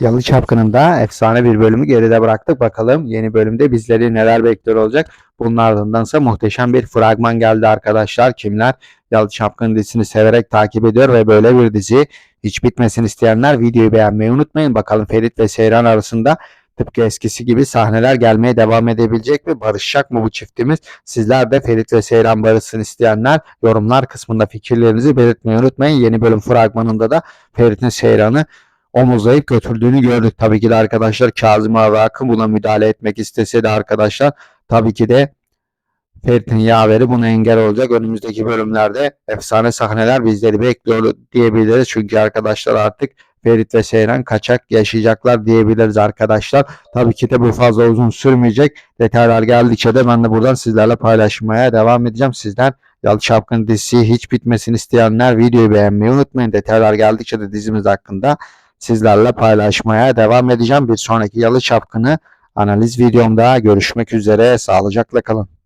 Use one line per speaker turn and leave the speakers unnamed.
Yalı Çapkını'nda efsane bir bölümü geride bıraktık. Bakalım yeni bölümde bizleri neler bekliyor olacak. Bunun ardındansa muhteşem bir fragman geldi arkadaşlar. Kimler Yalı Çapkını dizisini severek takip ediyor ve böyle bir dizi hiç bitmesin isteyenler videoyu beğenmeyi unutmayın. Bakalım Ferit ve Seyran arasında tıpkı eskisi gibi sahneler gelmeye devam edebilecek mi? Barışacak mı bu çiftimiz? Sizler de Ferit ve Seyran barışsın isteyenler yorumlar kısmında fikirlerinizi belirtmeyi unutmayın. Yeni bölüm fragmanında da Ferit'in Seyran'ı omuzlayıp götürdüğünü gördük. Tabii ki de arkadaşlar Kazım Ağa ve Akın buna müdahale etmek istese de arkadaşlar tabii ki de Ferit'in yaveri buna engel olacak. Önümüzdeki bölümlerde efsane sahneler bizleri bekliyor diyebiliriz. Çünkü arkadaşlar artık Ferit ve Seyran kaçak yaşayacaklar diyebiliriz arkadaşlar. Tabii ki de bu fazla uzun sürmeyecek. Detaylar geldikçe de ben de buradan sizlerle paylaşmaya devam edeceğim. Sizler Yalı Çapkın dizisi hiç bitmesin isteyenler videoyu beğenmeyi unutmayın. Detaylar geldikçe de dizimiz hakkında sizlerle paylaşmaya devam edeceğim. Bir sonraki Yalı Çapkını analiz videomda görüşmek üzere. Sağlıcakla kalın.